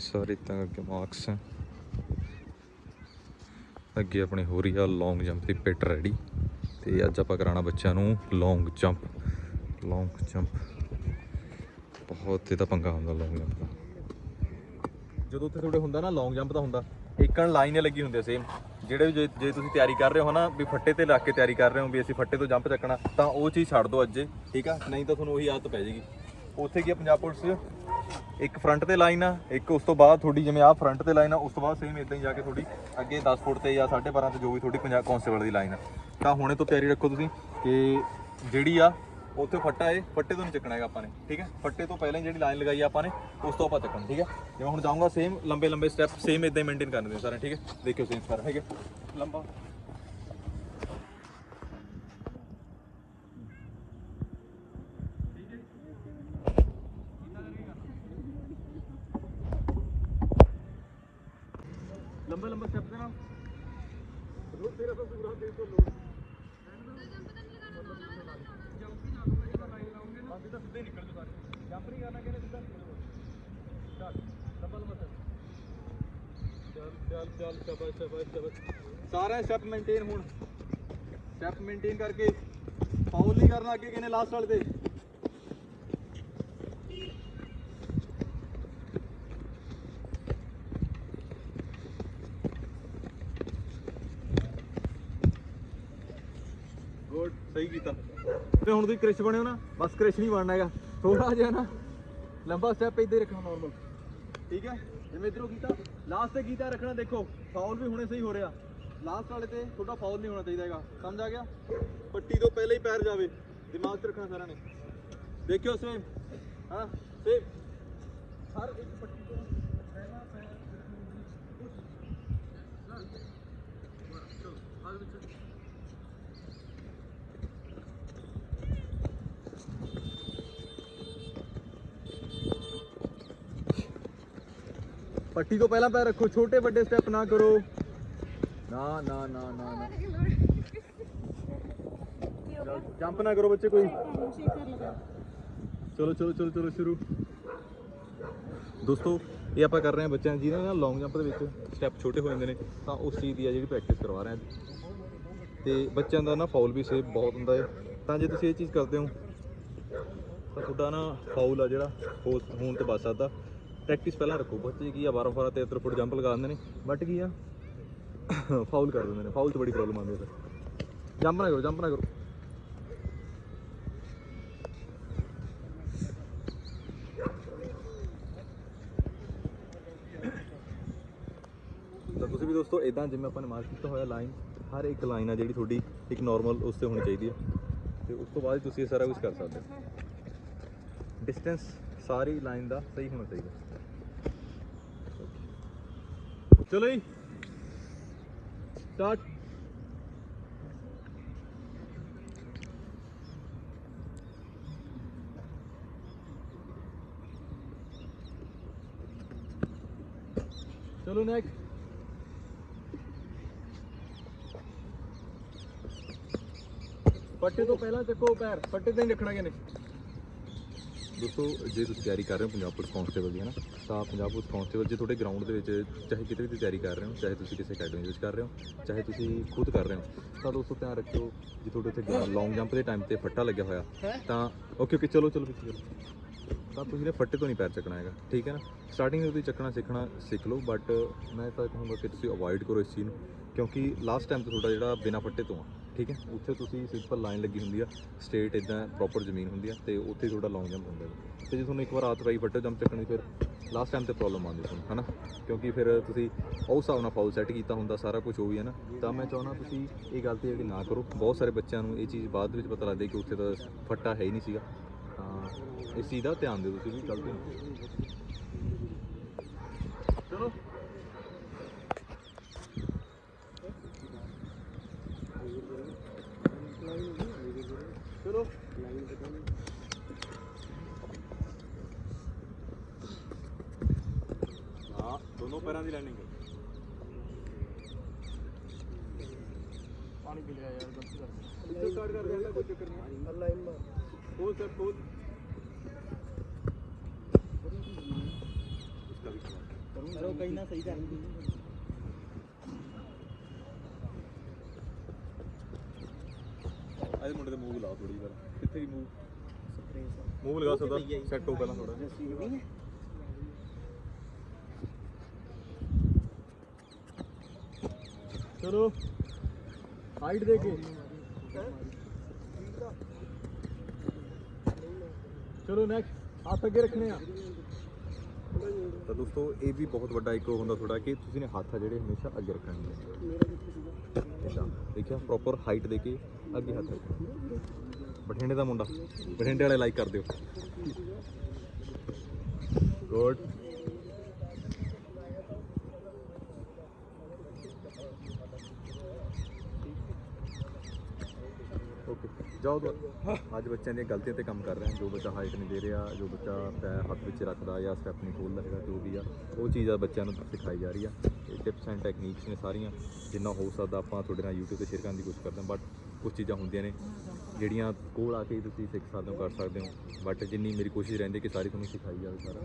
ਸਾਰੇ ਤਾਂ ਕਰਕੇ ਮਾਰਕਸ ਹੈ ਅੱਗੇ ਆਪਣੇ ਹੋ ਰਹੀ ਆ ਲੌਂਗ ਜੰਪ ਦੀ ਪਿੱਟ ਰੈਡੀ ਤੇ ਅੱਜ ਆਪਾਂ ਕਰਾਣਾ ਬੱਚਿਆਂ ਨੂੰ ਲੌਂਗ ਜੰਪ ਲੌਂਗ ਜੰਪ ਬਹੁਤ ਇਹਦਾ ਪੰਗਾ ਹੁੰਦਾ ਲੌਂਗ ਜੰਪ ਦਾ। ਜਦੋਂ ਉੱਥੇ ਤੁਹਾਡੇ ਹੁੰਦਾ ਨਾ ਲੌਂਗ ਜੰਪ ਦਾ ਹੁੰਦਾ ਇੱਕਣ ਲਾਈਨ ਲੱਗੀ ਹੁੰਦੀ ਆ ਸੇਮ ਜਿਹੜੇ ਵੀ ਜੇ ਜੇ ਤੁਸੀਂ ਤਿਆਰੀ ਕਰ ਰਹੇ ਹੋ ਨਾ, ਵੀ ਫੱਟੇ ਤੇ ਲੱਗ ਕੇ ਤਿਆਰੀ ਕਰ ਰਹੇ ਹੋ, ਵੀ ਅਸੀਂ ਫੱਟੇ ਤੋਂ ਜੰਪ ਚੱਕਣਾ, ਤਾਂ ਉਹ ਚੀਜ਼ ਛੱਡ ਦਿਓ ਅੱਜੇ, ਠੀਕ ਆ? ਨਹੀਂ ਤਾਂ ਤੁਹਾਨੂੰ ਉਹੀ ਆਦਤ ਪੈ ਜਾਏਗੀ। ਉੱਥੇ ਕੀ ਆ, ਪੰਜਾਬ ਪੁਲਿਸ ਇੱਕ ਫਰੰਟ ਤੇ ਲਾਈਨ ਆ, ਇੱਕ ਉਸ ਤੋਂ ਬਾਅਦ ਤੁਹਾਡੀ ਜਿਵੇਂ ਆ ਫਰੰਟ ਤੇ ਲਾਈਨ ਆ, ਉਸ ਤੋਂ ਬਾਅਦ ਸੇਮ ਇਦਾਂ ਹੀ ਜਾ ਕੇ ਤੁਹਾਡੀ ਅੱਗੇ 10 ਫੁੱਟ ਤੇ ਜਾਂ 12.5 ਤੇ ਜੋ ਵੀ ਤੁਹਾਡੀ ਪੰਜਾਬ ਕਾਂਸਟੇਬਲ ਦੀ ਲਾਈਨ ਆ। ਤਾਂ ਹੁਣੇ ਤੋਂ ਤਿਆਰੀ ਰੱਖੋ ਤੁਸੀਂ ਕਿ ਜਿਹੜੀ ਆ, ਉੱਥੇ ਫੱਟਾ ਏ, ਫੱਟੇ ਤੋਂ ਨਹੀਂ ਚੱਕਣਾ ਹੈਗਾ ਆਪਾਂ ਨੇ, ਠੀਕ ਹੈ? ਫੱਟੇ ਤੋਂ ਪਹਿਲਾਂ ਹੀ ਜਿਹੜੀ ਲਾਈਨ ਲਗਾਈ ਆਪਾਂ ਨੇ, ਉਸ ਤੋਂ ਆਪਾਂ ਚੱਕਣਾ, ਠੀਕ ਹੈ? ਜਿਵੇਂ ਹੁਣ ਜਾਊਂਗਾ ਸੇਮ ਲੰਬੇ ਲੰਬੇ ਸਟੈਪ ਸੇਮ ਇਦਾਂ ਹੀ ਮੇਨਟੇਨ ਕਰਨੇ ਨੇ ਸਾਰੇ, ਠੀਕ ਹੈ? ਦੇਖਿਓ ਸੇਮ ਸਾਰਾ, ਠੀਕ ਹੈ? ਲੰਬਾ। ਲੰਬੇ ਲੰਬੇ ਸਟੈਪ ਦੇ ਨਾਲ। ਰੋਜ਼ ਤੇਰਾ ਤੋਂ ਪੂਰਾ ਦੇ ਤੋਂ ਲੋਡ ਬਾਕੀ ਤਾਂ ਸਿੱਧੇ ਨਿਕਲ ਜੋ ਸਾਰੇ। ਜੰਪ ਨਹੀਂ ਕਰਨਾ ਕਿਹਨੇ ਸਿੱਧਾ ਨਿਕਲ ਚੱਲ ਲੰਬਾ ਲੰਬਾ ਚੱਲ ਚੱਲ ਚੱਲ, ਸ਼ਾਬਾਸ਼ ਸ਼ਾਬਾਸ਼ ਸ਼ਾਬਾਸ਼। ਸਾਰਾ ਸਟੈਪ ਮੇਨਟੇਨ ਹੁਣ। ਸਟੈਪ ਮੇਨਟੇਨ ਕਰਕੇ ਫਾਉਲ ਨਹੀਂ ਕਰਨਾ ਅੱਗੇ ਕਿਹਨੇ ਲਾਸਟ ਵਾਲੇ ਤੇ। ਸਹੀ ਕੀਤਾ। ਤੇ ਹੁਣ ਤੁਸੀਂ ਕ੍ਰਿਸ਼ ਬਣਿਓ ਨਾ, ਬਸ ਕ੍ਰਿਸ਼ ਨਹੀਂ ਬਣਨਾ ਹੈਗਾ। ਥੋੜਾ ਜਿਹਾ ਨਾ ਲੰਬਾ ਸਟੈਪ ਇੱਧਰ ਹੀ ਰੱਖਣਾ ਨਾਰਮਲ ਠੀਕ ਹੈ? ਜਿਵੇਂ ਇਧਰੋਂ ਕੀਤਾ ਲਾਸਟ ਤੇ ਕੀਤਾ ਰੱਖਣਾ, ਦੇਖੋ ਫਾਉਲ ਵੀ ਹੁਣੇ ਸਹੀ ਹੋ ਰਿਹਾ। ਲਾਸਟ ਵਾਲੇ ਤੇ ਤੁਹਾਡਾ ਫਾਉਲ ਨਹੀਂ ਹੋਣਾ ਚਾਹੀਦਾ ਹੈਗਾ। ਸਮਝ ਆ ਗਿਆ? ਪੱਟੀ ਤੋਂ ਪਹਿਲਾਂ ਹੀ ਪੈਰ ਜਾਵੇ। ਦਿਮਾਗ 'ਚ ਰੱਖਣਾ ਸਾਰਿਆਂ ਨੇ। ਦੇਖਿਓ ਸੇਮ ਹਾਂ ਸੇਮ ਹਰ ਇੱਕ ਪੱਟੀ ਤੋਂ ਪਹਿਲਾ ਪੈਰ ਚਲੋ ਹਰ ਵਿੱਚ ਪੱਟੀ ਤੋਂ ਪਹਿਲਾਂ ਪੈਰ ਰੱਖੋ, ਛੋਟੇ ਵੱਡੇ ਸਟੈਪ ਨਾ ਕਰੋ। ਨਾ ਨਾ ਨਾ ਨਾ ਨਾ। ਜੰਪ ਨਾ ਕਰੋ ਬੱਚੇ ਕੋਈ। ਚਲੋ ਚਲੋ ਚਲੋ ਚਲੋ, ਸ਼ੁਰੂ। ਦੋਸਤੋ, ਇਹ ਆਪਾਂ ਕਰ ਰਹੇ ਹਾਂ ਬੱਚਿਆਂ ਜਿਹਨਾਂ ਨਾ ਲੌਂਗ ਜੰਪ ਦੇ ਵਿੱਚ ਸਟੈਪ ਛੋਟੇ ਹੋ ਜਾਂਦੇ ਨੇ, ਤਾਂ ਉਸ ਚੀਜ਼ ਦੀ ਆ ਜਿਹੜੀ ਪ੍ਰੈਕਟਿਸ ਕਰਵਾ ਰਹੇ ਹਾਂ। ਤੇ ਬੱਚਿਆਂ ਦਾ ਨਾ ਫਾਉਲ ਵੀ ਸੇਫ ਬਹੁਤ ਹੁੰਦਾ ਹੈ ਤਾਂ ਜੇ ਤੁਸੀਂ ਇਹ ਚੀਜ਼ ਕਰਦੇ ਹੋ, ਤਾਂ ਤੁਹਾਡਾ ਨਾ ਫਾਉਲ ਆ ਜਿਹੜਾ ਹੋਣ ਤੋਂ ਬਚ ਸਕਦਾ। ਪ੍ਰੈਕਟਿਸ ਪਹਿਲਾਂ ਰੱਖੋ, ਬੱਚੇ ਕੀ ਆ 12 12 13 ਫੁੱਟ ਜੰਪ ਲਗਾ ਦਿੰਦੇ ਨੇ ਬਟ ਕੀ ਆ ਫਾਉਲ ਕਰ ਦਿੰਦੇ ਨੇ ਫਾਉਲ 'ਚ ਬੜੀ ਪ੍ਰੋਬਲਮ ਆਉਂਦੀ ਹੈ ਫਿਰ ਜੰਪ ਨਾ ਕਰੋ ਜੰਪ ਨਾ ਕਰੋ। ਤਾਂ ਤੁਸੀਂ ਵੀ ਦੋਸਤੋ ਇਦਾਂ ਜਿਵੇਂ ਆਪਾਂ ਨੇ ਮਾਰਕ ਕੀਤਾ ਹੋਇਆ ਲਾਈਨ ਹਰ ਇੱਕ ਲਾਈਨ ਆ ਜਿਹੜੀ ਤੁਹਾਡੀ ਇੱਕ ਨਾਰਮਲ ਉਸ ਤੇ ਹੋਣੀ ਚਾਹੀਦੀ ਹੈ ਤੇ ਉਸ ਤੋਂ ਬਾਅਦ ਤੁਸੀਂ ਇਹ ਸਾਰਾ ਕੁਝ ਕਰ ਸਕਦੇ ਹੋ। ਡਿਸਟੈਂਸ ਸਾਰੀ ਲਾਈਨ ਦਾ ਸਹੀ ਹੋਣਾ ਚਾਹੀਦਾ। ਚਲੋ ਜੀ। ਸਟਾਰਟ ਚਲੋ ਨੈਕਸਟ ਪੱਟੇ ਤੋਂ ਪਹਿਲਾਂ ਚੱਕੋ ਪੈਰ, ਪੱਟੇ ਤੇ ਨਹੀਂ ਰੱਖਣਾ ਕਿਨੇ ਦੋਸਤੋ ਜੇ ਤੁਸੀਂ ਤਿਆਰੀ ਕਰ ਰਹੇ ਹੋ ਪੰਜਾਬ ਪੁਲਿਸ ਕਾਂਸਟੇਬਲ ਦੀ ਹੈ ਨਾ ਤਾਂ ਪੰਜਾਬ ਪੁਲਿਸ ਕਾਂਸਟੇਬਲ ਜੇ ਤੁਹਾਡੇ ਗਰਾਊਂਡ ਦੇ ਵਿੱਚ ਚਾਹੇ ਕਿਤੇ ਵੀ ਤਿਆਰੀ ਕਰ ਰਹੇ ਹੋ ਚਾਹੇ ਤੁਸੀਂ ਕਿਸੇ ਅਕੈਡਮੀ ਵਿੱਚ ਕਰ ਰਹੇ ਹੋ ਚਾਹੇ ਤੁਸੀਂ ਖੁਦ ਕਰ ਰਹੇ ਹੋ ਤਾਂ ਦੋਸਤੋ ਧਿਆਨ ਰੱਖਿਓ ਜੇ ਤੁਹਾਡੇ ਉੱਤੇ ਲੌਂਗ ਜੰਪ ਦੇ ਟਾਈਮ ਤੇ ਫੱਟਾ ਲੱਗਿਆ ਹੋਇਆ ਤਾਂ ਓਕੇ ਓਕੇ ਚਲੋ ਚਲੋ ਪਿੱਛੇ ਚਲੋ। ਤਾਂ ਤੁਸੀਂ ਨੇ ਫੱਟੇ ਤੋਂ ਨਹੀਂ ਪੈਰ ਚੱਕਣਾ ਹੈਗਾ ਠੀਕ ਹੈ ਨਾ? ਸਟਾਰਟਿੰਗ ਦੇ ਤੁਸੀਂ ਚੱਕਣਾ ਸਿੱਖਣਾ ਸਿੱਖ ਲਓ ਬਟ ਮੈਂ ਤਾਂ ਕਹੂੰਗਾ ਕਿ ਤੁਸੀਂ ਅਵੋਇਡ ਕਰੋ ਇਸ ਚੀਜ਼ ਨੂੰ ਕਿਉਂਕਿ ਲਾਸਟ ਟਾਈਮ ਤੇ ਤੁਹਾਡਾ ਜਿਹੜਾ ਬਿਨਾ ਫੱਟੇ ਤੋਂ ਆ ਠੀਕ ਹੈ? ਉੱਥੇ ਤੁਸੀਂ ਸਿੰਪਲ ਲਾਈਨ ਲੱਗੀ ਹੁੰਦੀ ਆ ਸਟੇਟ ਇਦਾਂ ਪ੍ਰੋਪਰ ਜ਼ਮੀਨ ਹੁੰਦੀ ਆ ਤੇ ਉੱਥੇ ਤੁਹਾਡਾ ਲੌਂਗ ਜੰਪ ਹੁੰਦਾ ਹੈ। ਤੇ ਜੇ ਤੁਹਾਨੂੰ ਇੱਕ ਵਾਰ ਆਦਤ ਪਈ ਫੱਟੇ ਜੰਪ ਚੱਕਣੀ ਫਿਰ ਲਾਸਟ ਟਾਈਮ ਤੇ ਪ੍ਰੋਬਲਮ ਆਉਂਦੀ ਤੁਹਾਨੂੰ, ਹਨਾ? ਕਿਉਂਕਿ ਫਿਰ ਤੁਸੀਂ ਉਸ ਹਿਸਾਬ ਨਾਲ ਫਾਉਲ ਸੈੱਟ ਕੀਤਾ ਹੁੰਦਾ, ਸਾਰਾ ਕੁਝ ਉਹ ਵੀ ਹੈ ਨਾ। ਤਾਂ ਮੈਂ ਚਾਹੁੰਦਾ ਤੁਸੀਂ ਇਹ ਗਲਤੀ ਜਿਹੜੀ ਨਾ ਕਰੋ। ਬਹੁਤ ਸਾਰੇ ਬੱਚਿਆਂ ਨੂੰ ਇਹ ਚੀਜ਼ ਬਾਅਦ ਵਿੱਚ ਪਤਾ ਲੱਗਦੀ ਕਿ ਉੱਥੇ ਤਾਂ ਫੱਟਾ ਹੈ ਹੀ ਨਹੀਂ ਸੀਗਾ। ਤਾਂ ਇਸ ਚੀਜ਼ ਦਾ ਧਿਆਨ ਦਿਓ ਤੁਸੀਂ ਵੀ ਗਲਤੀ ਚਲੋ। ਦੋਨੋਂ ਪੈਰਾਂ ਦੀ ਲੈਂਡਿੰਗ ਪਾਣੀ ਪੀ ਲਿਆ ਯਾਰ ਗਲਤੀ ਕਰ ਚੱਕਰ ਨਹੀਂ। ਉਹ ਸਰ ਕੋਲ ਕਰੋ ਮੁੰਡੇ ਦੇ ਮੂਵ ਲਾ ਥੋੜੀ ਵਾਰ ਕਿੱਥੇ ਦੀ ਮੂਵ ਮੂਵ ਲਗਾ ਸਕਦਾ ਸੈੱਟ ਹੋ ਪਹਿਲਾਂ ਥੋੜਾ ਜਿਹਾ। ਹੈ ਚਲੋ ਹਾਈਟ ਦੇ ਕੇ ਚਲੋ ਨੈਕਸਟ ਹੱਥ ਅੱਗੇ ਰੱਖਣੇ ਆ ਤਾਂ ਦੋਸਤੋ ਇਹ ਵੀ ਬਹੁਤ ਵੱਡਾ ਇੱਕ ਹੁੰਦਾ ਥੋੜਾ ਕਿ ਤੁਸੀਂ ਨੇ ਹੱਥ ਆ ਜਿਹੜੇ ਹਮੇਸ਼ਾ ਅੱਗੇ ਰੱਖਣੇ ਨੇ ਇੱਦਾਂ ਦੇਖਿਆ ਪ੍ਰੋਪਰ ਹਾਈਟ ਦੇ ਕੇ ਅੱਗੇ ਹੱਥ ਰੱਖਣਾ ਬਠਿੰਡੇ ਦਾ ਮੁੰਡਾ ਬਠਿੰਡੇ ਵਾਲੇ ਲਾਈਕ ਕਰ ਦਿਓ ਗੁੱਡ ਓਕੇ ਜਾਓ ਦੋ। ਅੱਜ ਬੱਚਿਆਂ ਦੀਆਂ ਗਲਤੀਆਂ ਤੇ ਕੰਮ ਕਰ ਰਹੇ ਹਾਂ ਜੋ ਬੱਚਾ ਹਾਈਟ ਨਹੀਂ ਦੇ ਰਿਹਾ, ਜੋ ਬੱਚਾ ਪੈਰ ਹੱਥ ਵਿੱਚ ਰੱਖਦਾ ਜਾਂ ਸਟੈਪ ਨਹੀਂ ਖੋਲ੍ਹਦਾ ਹੈਗਾ, ਜੋ ਵੀ ਆ, ਉਹ ਚੀਜ਼ ਆ ਬੱਚਿਆਂ ਨੂੰ ਸਿਖਾਈ ਜਾ ਰਹੀ ਆ। ਇਹ ਟਿਪਸ ਐਂਡ ਟੈਕਨੀਕਸ ਨੇ ਸਾਰੀਆਂ, ਜਿੰਨਾ ਹੋ ਸਕਦਾ ਆਪਾਂ ਤੁਹਾਡੇ ਨਾਲ YouTube ਤੇ ਸ਼ੇਅਰ ਕਰਨ ਦੀ ਕੋਸ਼ਿਸ਼ ਕਰਦੇ ਹਾਂ ਬਟ ਕੁਝ ਚੀਜ਼ਾਂ ਹੁੰਦੀਆਂ ਨੇ, ਜਿਹੜੀਆਂ ਕੋਲ ਆ ਕੇ ਤੁਸੀਂ ਸਿੱਖ ਸਕਦੇ ਹੋ, ਕਰ ਸਕਦੇ ਹੋ ਬਟ ਜਿੰਨੀ ਮੇਰੀ ਕੋਸ਼ਿਸ਼ ਰਹਿੰਦੀ ਕਿ ਸਾਰੀ ਤੁਹਾਨੂੰ ਸਿਖਾਈ ਜਾਵੇ ਸਾਰਾ।